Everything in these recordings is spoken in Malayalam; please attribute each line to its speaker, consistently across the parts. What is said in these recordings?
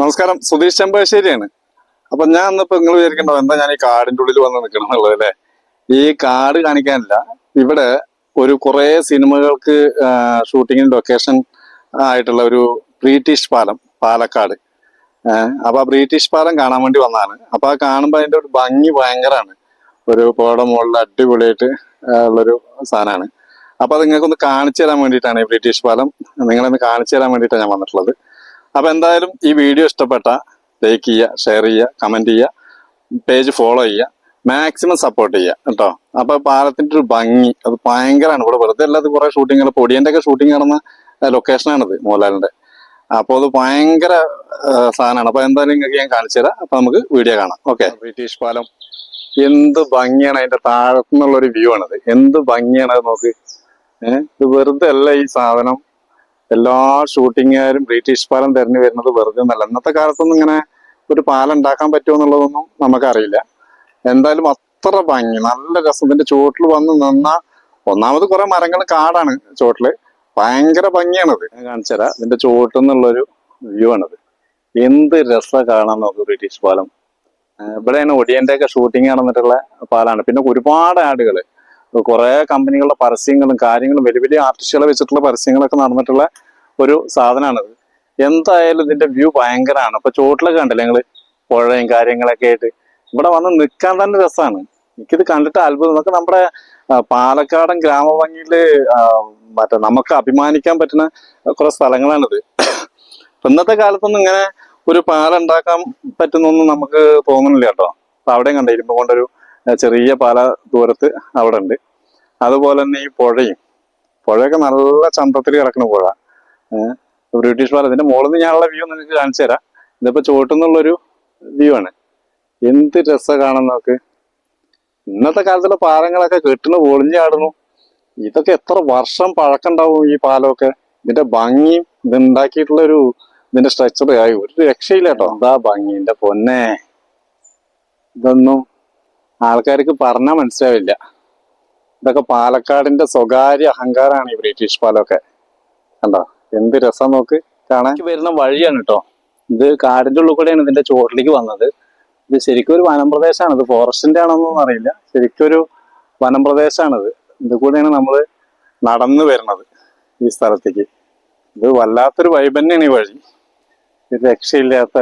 Speaker 1: നമസ്കാരം. സുധീഷ് ചെമ്പാശ്ശേരിയാണ് അപ്പൊ ഞാൻ ഇന്നിപ്പോ നിങ്ങൾ വിചാരിക്കണ്ടോ എന്താ ഞാൻ ഈ കാടിന്റെ ഉള്ളിൽ വന്ന് നിൽക്കണം എന്നുള്ളത് അല്ലേ? ഈ കാട് കാണിക്കാനില്ല. ഇവിടെ ഒരു കുറെ സിനിമകൾക്ക് ഷൂട്ടിങ്ങിന് ലൊക്കേഷൻ ആയിട്ടുള്ള ഒരു ബ്രിട്ടീഷ് പാലം പാലക്കാട്. അപ്പൊ ആ ബ്രിട്ടീഷ് പാലം കാണാൻ വേണ്ടി വന്നതാണ്. അപ്പൊ ആ കാണുമ്പോൾ അതിന്റെ ഒരു ഭംഗി ഭയങ്കരമാണ്. ഒരു പുഴയുടെ മുകളിൽ അടിപൊളിയായിട്ട് ഉള്ളൊരു സാധനമാണ്. അപ്പൊ അത് നിങ്ങൾക്കൊന്ന് കാണിച്ചു തരാൻ വേണ്ടിയിട്ടാണ് ഈ ബ്രിട്ടീഷ് പാലം. നിങ്ങളൊന്ന് കാണിച്ചു തരാൻ വേണ്ടിയിട്ടാണ് ഞാൻ വന്നിട്ടുള്ളത്. അപ്പൊ എന്തായാലും ഈ വീഡിയോ ഇഷ്ടപ്പെട്ട ലൈക്ക് ചെയ്യുക ഷെയർ ചെയ്യുക കമന്റ് ചെയ്യുക പേജ് ഫോളോ ചെയ്യുക മാക്സിമം സപ്പോർട്ട് ചെയ്യുക കേട്ടോ. അപ്പോൾ പാലത്തിന്റെ ഒരു ഭംഗി അത് ഭയങ്കരമാണ്. ഇവിടെ വെറുതെ അല്ലാതെ കുറെ ഷൂട്ടിങ്ങൾ പൊടിയന്റെ ഒക്കെ ഷൂട്ടിംഗ് നടന്ന ലൊക്കേഷനാണിത് മോഹൻലാലിന്റെ അപ്പോൾ അത് ഭയങ്കര സാധനമാണ്. അപ്പോൾ എന്തായാലും നിങ്ങൾക്ക് ഞാൻ കാണിച്ചു തരാം. അപ്പൊ നമുക്ക് വീഡിയോ കാണാം. ഓക്കെ ബ്രിട്ടീഷ് പാലം. എന്ത് ഭംഗിയാണ് അതിന്റെ താഴത്തുനിന്നുള്ള ഒരു വ്യൂ ആണത്. എന്ത് ഭംഗിയാണ് അത് നോക്ക്. ഏഹ് ഇത് വെറുതെ അല്ല ഈ സാധനം. എല്ലാ ഷൂട്ടിങ്ങുകാരും ബ്രിട്ടീഷ് പാലം തെരഞ്ഞു വരുന്നത് വെറുതെ ഒന്നല്ല. ഇന്നത്തെ കാലത്തൊന്നും ഇങ്ങനെ ഒരു പാലം ഉണ്ടാക്കാൻ പറ്റുമോ എന്നുള്ളതൊന്നും നമുക്കറിയില്ല. എന്തായാലും അത്ര ഭംഗി നല്ല രസം. ഇതിന്റെ ചുവട്ടിൽ വന്ന് നിന്ന ഒന്നാമത് കുറെ മരങ്ങൾ കാടാണ് ചുവട്ടിൽ. ഭയങ്കര ഭംഗിയാണത്. കാണിച്ചുതരാം ഇതിന്റെ ചുവട്ടിൽ നിന്നുള്ളൊരു വ്യൂ ആണത്. എന്ത് രസ കാണാൻ നോക്കും ബ്രിട്ടീഷ് പാലം. ഇവിടെയാണ് ഒടിയന്റെ ഒക്കെ ഷൂട്ടിംഗ് നടന്നിട്ടുള്ള പാലാണ്. പിന്നെ ഒരുപാട് ആടുകൾ. കുറെ കമ്പനികളുടെ പരസ്യങ്ങളും കാര്യങ്ങളും വലിയ വലിയ ആർട്ടിസ്റ്റുകളെ വെച്ചിട്ടുള്ള പരസ്യങ്ങളൊക്കെ നടന്നിട്ടുള്ള ഒരു സാധനമാണിത് എന്തായാലും ഇതിന്റെ വ്യൂ ഭയങ്കരമാണ് അപ്പൊ ചോട്ടിലൊക്കെ കണ്ടില്ല ഞങ്ങൾ പുഴയും കാര്യങ്ങളൊക്കെ ആയിട്ട്. ഇവിടെ വന്ന് നിൽക്കാൻ തന്നെ രസമാണ് എനിക്കിത് കണ്ടിട്ട് അത്ഭുതം. നമുക്ക് നമ്മുടെ പാലക്കാടൻ ഗ്രാമഭംഗിയിൽ മറ്റേ നമുക്ക് അഭിമാനിക്കാൻ പറ്റുന്ന കുറെ സ്ഥലങ്ങളാണിത്. ഇന്നത്തെ കാലത്തൊന്നും ഇങ്ങനെ ഒരു പാലുണ്ടാക്കാൻ പറ്റുന്നൊന്നും നമുക്ക് തോന്നുന്നില്ല കേട്ടോ. അപ്പൊ അവിടെയും കണ്ട ഇരുമ്പ് കൊണ്ടൊരു ചെറിയ പാല ദൂരത്ത് അവിടെ ഉണ്ട് അതുപോലെ തന്നെ ഈ പുഴയും. പുഴയൊക്കെ നല്ല ചന്തത്തിൽ കിടക്കുന്ന പുഴ. ബ്രിട്ടീഷ് പാലത്തിന്റെ മുകളിൽ നിന്ന് ഞാനുള്ള വ്യൂ നിങ്ങൾക്ക് കാണിച്ചു തരാം. ഇതിപ്പോ ചോട്ടുന്നുള്ളൊരു വ്യൂ ആണ്. എന്ത് രസ കാണാൻ നോക്ക് ഇന്നത്തെ കാലത്തുള്ള പാലങ്ങളൊക്കെ കെട്ടിന് പൊളിഞ്ഞാടുന്നു ഇതൊക്കെ എത്ര വർഷം പഴക്കുണ്ടാവും ഈ പാലമൊക്കെ. ഇതിന്റെ ഭംഗിയും ഇത് ഉണ്ടാക്കിയിട്ടുള്ള ഒരു ഇതിന്റെ സ്ട്രക്ചർ ആയി. ഒരു രക്ഷയില്ല കേട്ടോ. എന്താ ഭംഗി എന്റെ പൊന്നെ. ഇതൊന്നും ആൾക്കാർക്ക് പറഞ്ഞാൽ മനസ്സിലാവില്ല. ഇതൊക്കെ പാലക്കാടിന്റെ സ്വകാര്യ അഹങ്കാരമാണ് ഈ ബ്രിട്ടീഷ് പാലമൊക്കെ. കണ്ടോ? എന്ത് രസം നോക്ക് കാണാൻ. വരുന്ന വഴിയാണ് കേട്ടോ ഇത് കാടിന്റെ ഉള്ളിൽ കൂടെയാണ് ഇതിന്റെ ചോട്ടിലേക്ക് വന്നത്. ഇത് ശരിക്കും ഒരു വനംപ്രദേശമാണ്. ഇത് ഫോറസ്റ്റിന്റെ ആണോന്നൊന്നും അറിയില്ല. ശരിക്കും ഒരു വനംപ്രദേശമാണിത് ഇത് കൂടെയാണ് നമ്മൾ നടന്നു വരുന്നത് ഈ സ്ഥലത്തേക്ക്. ഇത് വല്ലാത്തൊരു വൈബ് തന്നെയാണ് ഈ വഴി. രക്ഷയില്ലാത്ത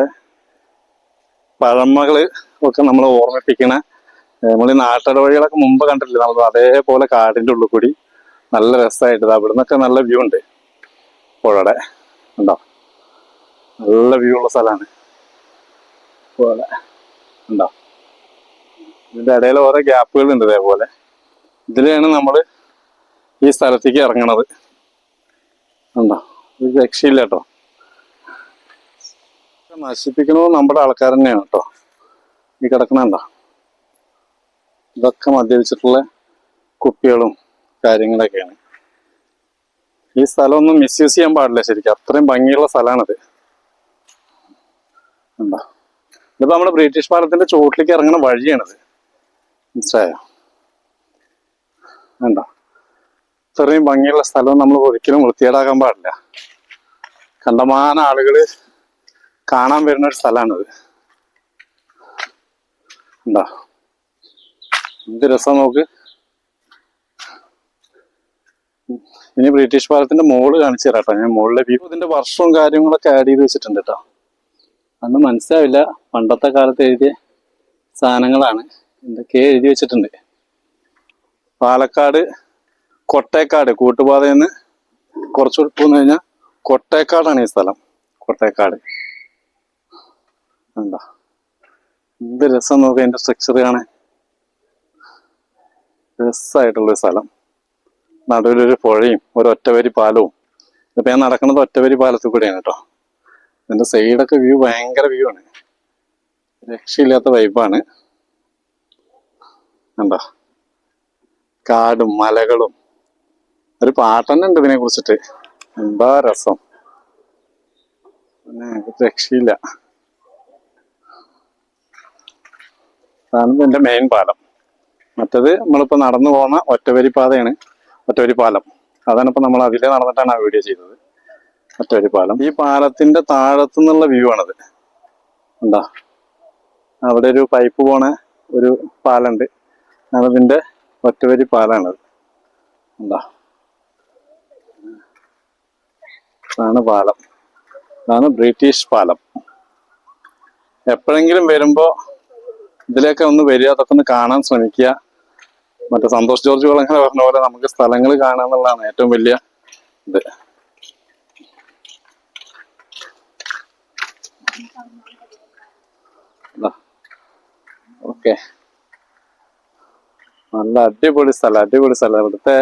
Speaker 1: പഴമകൾ ഒക്കെ നമ്മളെ ഓർമ്മിപ്പിക്കണ നമ്മൾ ഈ നാട്ടിട വഴികളൊക്കെ മുമ്പ് കണ്ടിട്ടില്ല? നമ്മൾ അതേപോലെ കാടിന്റെ ഉള്ളിൽ കൂടി നല്ല രസമായിട്ട് അവിടെ നിന്നൊക്കെ നല്ല വ്യൂ ഉണ്ട്. പുഴയുടെ ഉണ്ടോ നല്ല വ്യൂ ഉള്ള സ്ഥലമാണ് പുഴ ഉണ്ടോ ഇതിന്റെ ഇടയിൽ ഓരോ ഗ്യാപ്പുകൾ ഉണ്ട് ഇതേപോലെ. ഇതിലാണ് നമ്മൾ ഈ സ്ഥലത്തേക്ക് ഇറങ്ങണത്. ഉണ്ടോ ഇത് രക്ഷയില്ല കേട്ടോ. നശിപ്പിക്കുന്നത് നമ്മുടെ ആൾക്കാർ തന്നെയാണ് കേട്ടോ. ഈ കിടക്കണുണ്ടോ ഇതൊക്കെ മദ്യപിച്ചിട്ടുള്ള കുപ്പികളും കാര്യങ്ങളൊക്കെയാണ്. ഈ സ്ഥലമൊന്നും മിസ്യൂസ് ചെയ്യാൻ പാടില്ല ശരിക്കും. അത്രയും ഭംഗിയുള്ള സ്ഥലമാണിത്. ഉണ്ടോ ഇതിപ്പോ നമ്മുടെ ബ്രിട്ടീഷ് പാലത്തിന്റെ ചുവട്ടിലേക്ക് ഇറങ്ങുന്ന വഴിയാണിത്. മനസ്സിലായോ? ഉണ്ടോ ഇത്രയും ഭംഗിയുള്ള സ്ഥലം നമ്മൾ ഒരിക്കലും വൃത്തികേടാക്കാൻ പാടില്ല. കണ്ടമാന ആളുകൾ കാണാൻ വരുന്ന ഒരു സ്ഥലമാണിത്. ഉണ്ടോ എന്ത് രസം നോക്ക്. ഇനി ബ്രിട്ടീഷ് പാലത്തിന്റെ മോൾ കാണിച്ചു തരാം കേട്ടോ ഞാൻ മുകളിലെ വ്യൂ ഇതിന്റെ വർഷവും കാര്യങ്ങളൊക്കെ ആഡ് ചെയ്ത് വെച്ചിട്ടുണ്ട് കേട്ടോ അന്ന് മനസ്സിലാവില്ല. പണ്ടത്തെ കാലത്ത് എഴുതിയ സാധനങ്ങളാണ്. എന്തൊക്കെ എഴുതി വെച്ചിട്ടുണ്ട്. പാലക്കാട് കൊട്ടേക്കാട് കൂട്ടുപാതയിൽ നിന്ന് കുറച്ചുകൂടി പോന്നു കഴിഞ്ഞാൽ കൊട്ടേക്കാടാണ് ഈ സ്ഥലം. കൊട്ടേക്കാട്. എന്താ എന്ത് രസം നോക്കുക അതിന്റെ സ്ട്രക്ചർ കാണാൻ. രസമായിട്ടുള്ളൊരു സ്ഥലം. നടുവിലൊരു പുഴയും ഒരു ഒറ്റവരി പാലവും. ഇപ്പം ഞാൻ നടക്കുന്നത് ഒറ്റവരി പാലത്തിൽ കൂടെയാണ് കേട്ടോ. എന്റെ സൈഡൊക്കെ വ്യൂ ഭയങ്കര വ്യൂ ആണ്. രക്ഷയില്ലാത്ത വൈബാണ് എന്താ കാടും മലകളും. ഒരു പാട്ടന്നെ ഉണ്ട് ഇതിനെ കുറിച്ചിട്ട്. എന്താ രസം. പിന്നെ രക്ഷയില്ല. അതാണ് ഇതിന്റെ മെയിൻ പാലം. മറ്റത് നമ്മളിപ്പോ നടന്നു പോകുന്ന ഒറ്റവരി പാതയാണ് ഒറ്റവരി പാലം അതാണ് ഇപ്പോൾ നമ്മൾ അതിലെ നടന്നിട്ടാണ് ആ വീഡിയോ ചെയ്തത്. ഒറ്റവരി പാലം ഈ പാലത്തിന്റെ താഴത്തു നിന്നുള്ള വ്യൂ ആണത്. എന്താ അവിടെ ഒരു പൈപ്പ് പോണ ഒരു പാലുണ്ട്. അതിന്റെ ഒറ്റവരി പാലാണത് എന്താ അതാണ് പാലം. അതാണ് ബ്രിട്ടീഷ് പാലം. എപ്പോഴെങ്കിലും വരുമ്പോ ഇതിലേക്ക് ഒന്ന് വരിക അതൊക്കെ ഒന്ന് കാണാൻ ശ്രമിക്കുക. മറ്റേ സന്തോഷ് ജോർജ് കുളങ്ങനെ പറഞ്ഞ പോലെ നമുക്ക് സ്ഥലങ്ങൾ കാണാന്നുള്ളതാണ് ഏറ്റവും വലിയ ഇത്. ഓക്കെ. നല്ല അടിപൊളി സ്ഥലം അടിപൊളി സ്ഥലം. ഇവിടുത്തെ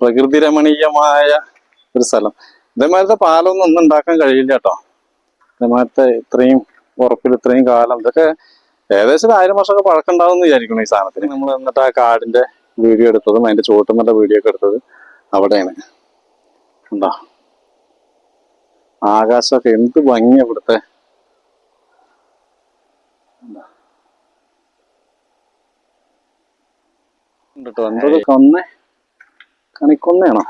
Speaker 1: പ്രകൃതി രമണീയമായ ഒരു സ്ഥലം. ഇതേമാതിരത്തെ പാലമൊന്നും ഒന്നും ഉണ്ടാക്കാൻ കഴിയില്ല കേട്ടോ. ഇതേമാതിരത്തെ ഇത്രയും ഉറപ്പിൽ ഇത്രയും കാലം ഇതൊക്കെ ഏകദേശം ആയിരം വർഷമൊക്കെ പഴക്കമുണ്ടാവും വിചാരിക്കണം ഈ സാധനത്തിന്. നമ്മൾ എന്നിട്ട് ആ കാടിന്റെ വീഡിയോ എടുത്തതും അതിന്റെ ചോട്ടുമല്ല വീഡിയോ ഒക്കെ എടുത്തത് അവിടെയാണ്. എന്താ ആകാശമൊക്കെ എന്ത് ഭംഗിയാ ഇവിടുത്തെ. കേട്ടോ എന്തത് കൊന്ന? കണിക്കൊന്നയാണോ?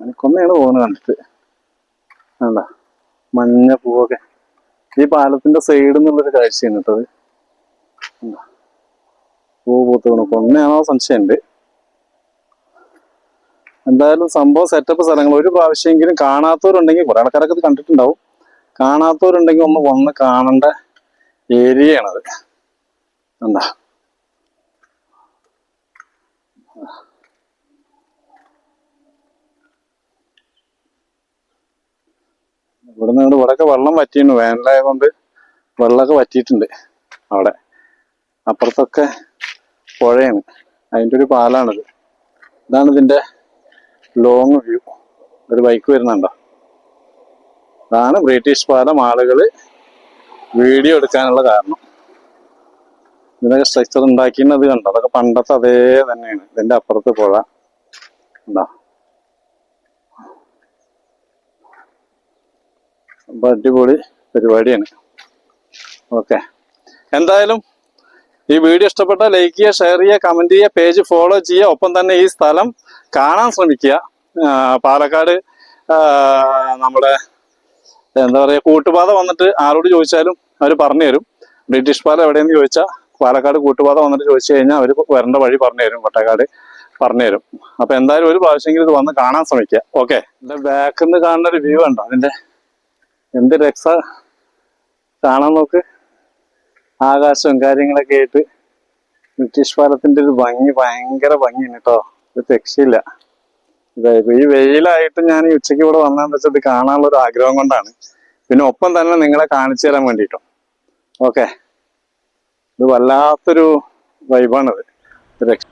Speaker 1: കണിക്കൊന്നയാണ് പോകുന്നത് കണ്ടിട്ട്. വേണ്ട മഞ്ഞ പൂവൊക്കെ. ഈ പാലത്തിന്റെ സൈഡിൽ നിന്നുള്ളൊരു കാഴ്ചയാണ് കേട്ടത്. പൂ പൂത്ത് വീണു. കൊന്നയാണോ സംശയമുണ്ട്. എന്തായാലും സംഭവം സെറ്റപ്പ് സ്ഥലങ്ങൾ. ഒരു പ്രാവശ്യമെങ്കിലും കാണാത്തവരുണ്ടെങ്കിൽ കുറെ ആൾക്കാരൊക്കെ ഇത് കണ്ടിട്ടുണ്ടാവും. കാണാത്തവരുണ്ടെങ്കിൽ ഒന്ന് വന്ന് കാണേണ്ട ഏരിയയാണത്. എന്താ? ഇവിടെ നിന്ന് ഇവിടെയൊക്കെ വെള്ളം വറ്റിയിരുന്നു വേനലായതുകൊണ്ട് വെള്ളമൊക്കെ വറ്റിയിട്ടുണ്ട് അവിടെ. അപ്പുറത്തൊക്കെ പുഴയാണ്. അതിന്റെ ഒരു പാലാണിത്. ഇതാണ് ഇതിന്റെ ലോങ് വ്യൂ ഒരു ബൈക്ക് വരുന്നുണ്ടോ? ഇതാണ് ബ്രിട്ടീഷ് പാലം. ആളുകൾ വീഡിയോ എടുക്കാനുള്ള കാരണം. ഇതിനൊക്കെ സ്ട്രക്ചർ ഉണ്ടാക്കിയത് കണ്ടോ അതൊക്കെ പണ്ടത്തെ അതേ തന്നെയാണ്. ഇതിന്റെ അപ്പുറത്ത് പുഴ. ഉണ്ടോ അപ്പൊ അടിപൊളി പരിപാടിയാണ്. ഓക്കെ. എന്തായാലും ഈ വീഡിയോ ഇഷ്ടപ്പെട്ടാൽ ലൈക്ക് ചെയ്യുക ഷെയർ ചെയ്യുക കമന്റ് ചെയ്യുക പേജ് ഫോളോ ചെയ്യുക. ഒപ്പം തന്നെ ഈ സ്ഥലം കാണാൻ ശ്രമിക്കുക. പാലക്കാട് നമ്മുടെ എന്താ പറയുക കൂട്ടുപാത വന്നിട്ട് ആരോട് ചോദിച്ചാലും അവർ പറഞ്ഞു തരും. ബ്രിട്ടീഷ് പാലം എവിടെയെന്ന് ചോദിച്ചാൽ പാലക്കാട് കൂട്ടുപാത വന്നിട്ട് ചോദിച്ചു കഴിഞ്ഞാൽ അവർ വരേണ്ട വഴി പറഞ്ഞു തരും കൊട്ടക്കാട് പറഞ്ഞു തരും. അപ്പം എന്തായാലും ഒരു പ്രാവശ്യമെങ്കിലും ഇത് വന്ന് കാണാൻ ശ്രമിക്കുക. ഓക്കെ. എന്റെ ബാക്കിൽ നിന്ന് കാണുന്ന ഒരു വ്യൂ ഉണ്ടോ അതിന്റെ എന്ത് രക്ഷ കാണാൻ നോക്ക്. ആകാശവും കാര്യങ്ങളൊക്കെ ആയിട്ട് ബ്രിട്ടീഷ് പാലത്തിന്റെ ഒരു ഭംഗി ഭയങ്കര ഭംഗിയാണ് കേട്ടോ ഒരു രക്ഷയില്ല. ഇതായത് ഈ വെയിലായിട്ട് ഞാൻ ഈ ഉച്ചയ്ക്ക് ഇവിടെ വന്നതെന്ന് വെച്ചാൽ ഇത് കാണാനുള്ള ഒരു ആഗ്രഹം കൊണ്ടാണ്. പിന്നെ ഒപ്പം തന്നെ നിങ്ങളെ കാണിച്ചു തരാൻ വേണ്ടിയിട്ടും ഓക്കെ. ഇത് വല്ലാത്തൊരു വൈബാണിത് രക്ഷ